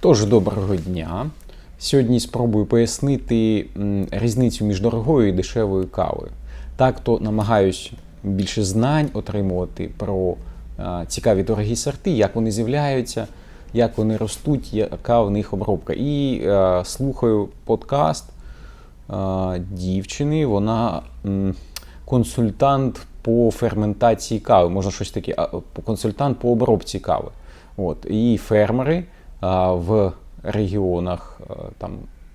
Тож, доброго дня. Сьогодні спробую пояснити різницю між дорогою і дешевою кавою. Так, то намагаюсь більше знань отримувати про цікаві дорогі сорти, як вони з'являються, як вони ростуть, яка в них обробка. І е, слухаю подкаст е, дівчини, вона консультант по ферментації кави, можна щось таке, консультант по обробці кави. От. І фермери в регіонах, там,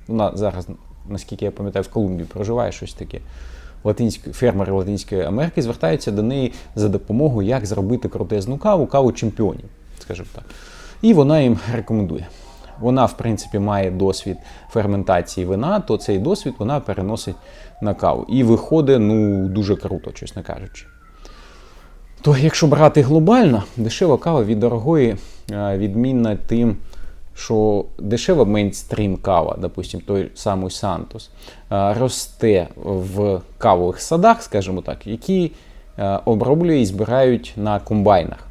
вона зараз, наскільки я пам'ятаю, в Колумбії проживає щось таке. Латинські, фермери Латинської Америки звертаються до неї за допомогою, як зробити крутезну каву, каву чемпіонів, скажімо так. І вона їм рекомендує. Вона, в принципі, має досвід ферментації вина, то цей досвід вона переносить на каву. І виходить ну, дуже круто, чесно кажучи. То якщо брати глобально, дешева кава від дорогої е, відмінна тим, що дешева мейнстрім кава, допустим, той самий Сантос, е, росте в кавових садах, скажімо так, які е, оброблюють і збирають на комбайнах.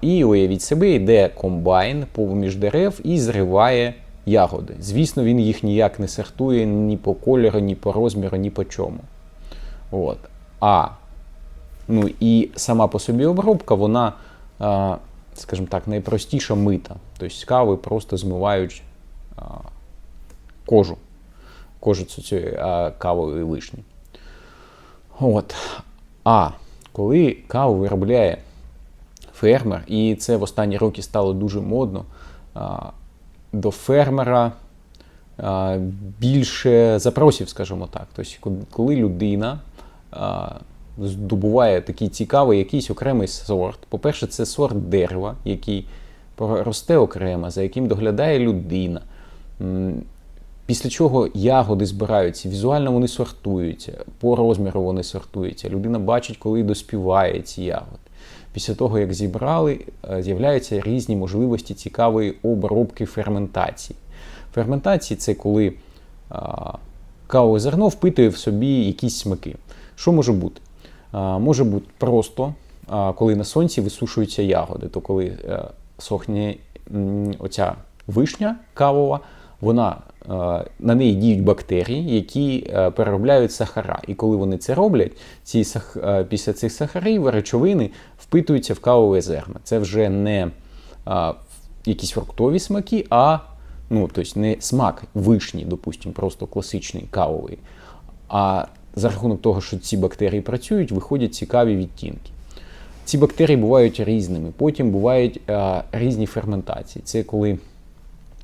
І уявіть себе, йде комбайн поміж дерев і зриває ягоди. Звісно, він їх ніяк не сортує ні по кольору, ні по розміру, ні по чому. От. А ну і сама по собі обробка, вона, скажімо так, найпростіша мита. Тобто кави просто змивають кожу, кожу цієї а, кавової вишні. От. А коли каву виробляє фермер, і це в останні роки стало дуже модно. До фермера більше запросів, скажімо так. Тобто, коли людина здобуває такий цікавий якийсь окремий сорт. По-перше, це сорт дерева, який росте окремо, за яким доглядає людина. Після чого ягоди збираються, візуально вони сортуються, по розміру вони сортуються. Людина бачить, коли доспіває ці ягоди. Після того, як зібрали, е, з'являються різні можливості цікавої обробки ферментації. Ферментації це коли кавове зерно впитує в собі якісь смаки. Що може бути? Може бути просто, коли на сонці висушуються ягоди, то коли е, сохне оця вишня кавова, вона е, на неї діють бактерії, які е, переробляють сахара. І коли вони це роблять, ці сах, після цих сахарів речовини впитуються в кавове зерна. Це вже не якісь фруктові смаки, а ну, тобто не смак вишні, допустимо, просто класичний кавовий. А за рахунок того, що ці бактерії працюють, виходять цікаві відтінки. Ці бактерії бувають різними. Потім бувають а, різні ферментації. Це коли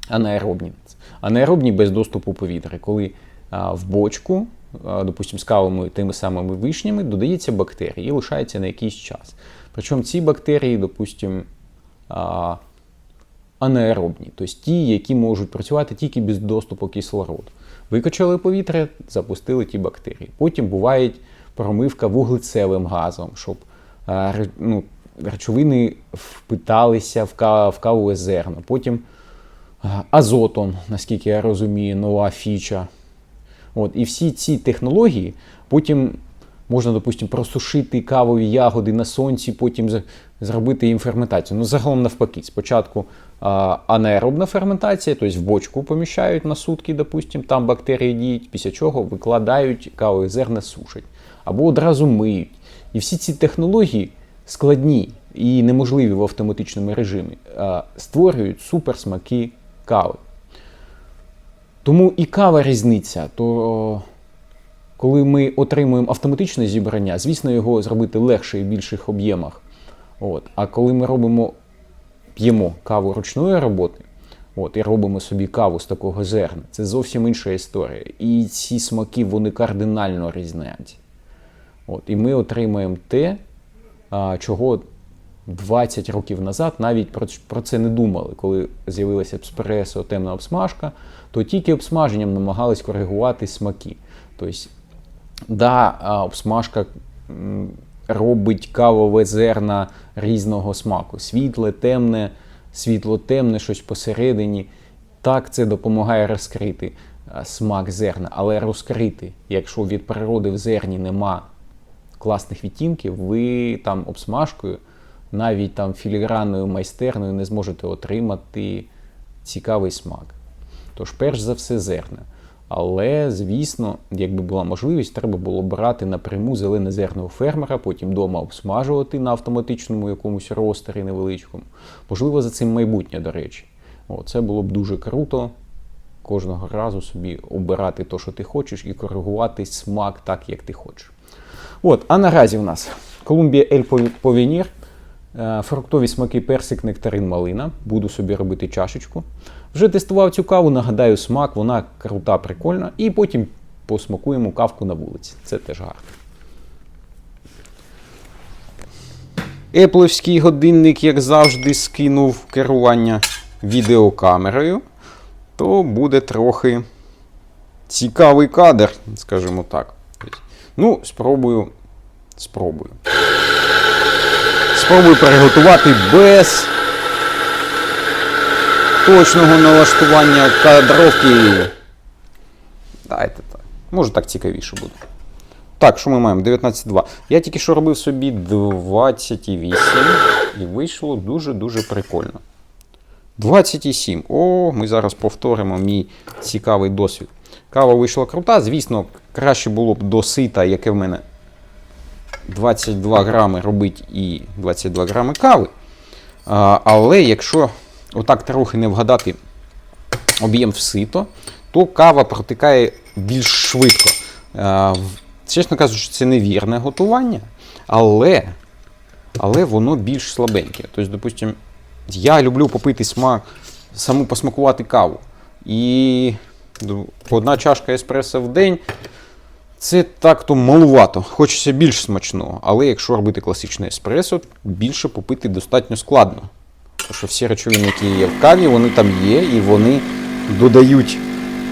анаеробні. Анаеробні без доступу повітря, коли а, в бочку, а, допустимо, з кавами тими самими вишнями, додається бактерії і лишається на якийсь час. Причому ці бактерії, допустимо, анаеробні, тобто ті, які можуть працювати тільки без доступу кислороду. Викачали повітря, запустили ті бактерії. Потім буває промивка вуглецевим газом, щоб ну, речовини впиталися в ка- в кавове зерно. Потім азотом, наскільки я розумію, нова фіча. От, і всі ці технології потім можна, допустимо, просушити кавові ягоди на сонці, потім зробити їм ферментацію. Ну, загалом навпаки. Спочатку анаеробна ферментація, тобто в бочку поміщають на сутки, допустимо, там бактерії діють, після чого викладають кавові зерна, сушать. Або одразу миють. І всі ці технології складні і неможливі в автоматичному режимі, створюють суперсмаки кави. Тому і кава різниця, то коли ми отримуємо автоматичне зібрання, звісно, його зробити легше і в більших об'ємах. От. А коли ми робимо, п'ємо каву ручної роботи, от, і робимо собі каву з такого зерна, це зовсім інша історія. І ці смаки вони кардинально різняться. От. І ми отримаємо те, чого 20 років назад навіть про, це не думали. Коли з'явилася еспресо, темна обсмажка, то тільки обсмаженням намагались коригувати смаки. Тобто, да, обсмажка робить кавове зерна різного смаку: світле, темне, світло-темне, щось посередині. Так, це допомагає розкрити смак зерна, але розкрити, якщо від природи в зерні нема класних відтінків, ви там обсмажкою, навіть там філігранною майстерною не зможете отримати цікавий смак. Тож, перш за все, зерна. Але, звісно, якби була можливість, треба було брати напряму зелене зерно у фермера, потім вдома обсмажувати на автоматичному якомусь ростері невеличкому. Можливо, за цим майбутнє, до речі. Це було б дуже круто. Кожного разу собі обирати те, що ти хочеш, і коригувати смак так, як ти хочеш. От, а наразі в нас Колумбія Ель Повінір, е, фруктові смаки персик, нектарин, малина. Буду собі робити чашечку. Вже тестував цю каву, нагадаю, смак, вона крута, прикольна. І потім посмакуємо кавку на вулиці. Це теж гарно. Епловський годинник, як завжди, скинув керування відеокамерою, то буде трохи цікавий кадр, скажімо так. Ну, спробую. Спробую. Спробую приготувати без точного налаштування кадровки. Дайте так. Може так цікавіше буде. Так, що ми маємо? 19,2. Я тільки що робив собі 28 і вийшло дуже-дуже прикольно. 27. О, ми зараз повторимо мій цікавий досвід. Кава вийшла крута. Звісно, краще було б до сита, яке в мене 22 грами робить і 22 грами кави. А, але якщо отак трохи не вгадати об'єм в сито, то кава протикає більш швидко. Чесно кажучи, це невірне готування, але, але воно більш слабеньке. Тобто, допустимо, я люблю попити смак, саму посмакувати каву. І одна чашка еспресо в день це так-то малувато. Хочеться більш смачного. Але якщо робити класичне еспресо, більше попити достатньо складно. Що всі речовини, які є в каві, вони там є, і вони додають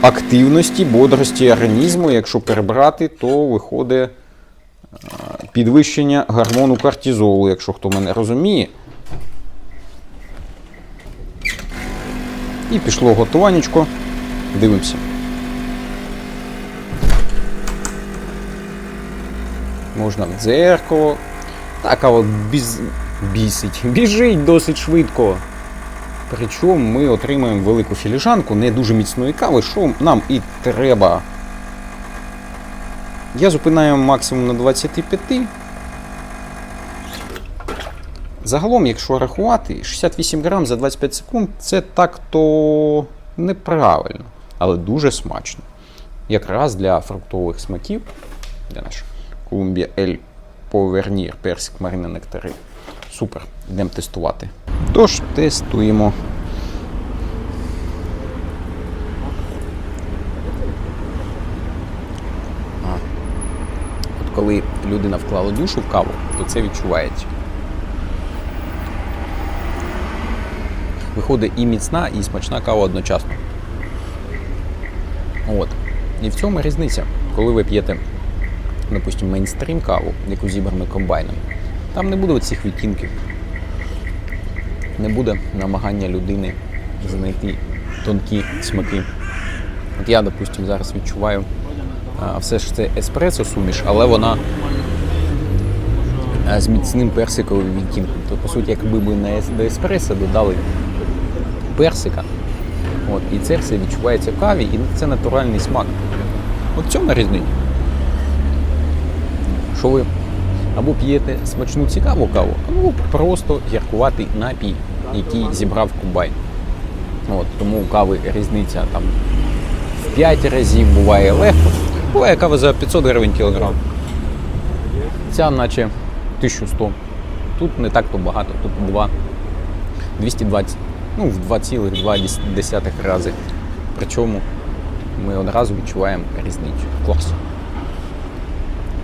активності, бодрості організму. Якщо перебрати, то виходить е, підвищення гормону кортизолу, якщо хто мене розуміє. І пішло готуванечко. Дивимося. Можна в дзеркало. Так, а от біз... бісить. Біжить досить швидко. Причому ми отримаємо велику філіжанку не дуже міцної кави, що нам і треба. Я зупинаю максимум на 25. Загалом, якщо рахувати, 68 грам за 25 секунд це так-то неправильно, але дуже смачно. Якраз для фруктових смаків, для нашого Колумбія Ель Повернір, персик Марина Нектари. Супер, йдемо тестувати. Тож, тестуємо. От коли людина вклала душу в каву, то це відчувається. Виходить і міцна, і смачна кава одночасно. От. І в цьому різниця. Коли ви п'єте, допустимо, мейнстрім каву, яку зібрано комбайном, там не буде цих відтінків. Не буде намагання людини знайти тонкі смаки. От я, допустимо, зараз відчуваю а, все ж це еспресо суміш, але вона з міцним персиковим відтінком. То, по суті, якби ми до еспресо додали персика, от, і це все відчувається в каві, і це натуральний смак. От в цьому різниця. Що ви або п'єте смачну цікаву каву, або просто гіркуватий напій, який зібрав комбайн. От, тому у кави різниця там в 5 разів буває легко. Буває кава за 500 гривень кілограм. Ця наче 1100. Тут не так то багато, тут 2. 220. Ну, в 2,2 рази. Причому ми одразу відчуваємо різницю. Клас.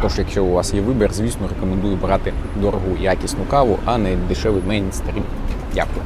Тож, якщо у вас є вибір, звісно, рекомендую брати дорогу якісну каву, а не дешевий мейнстрім. Дякую.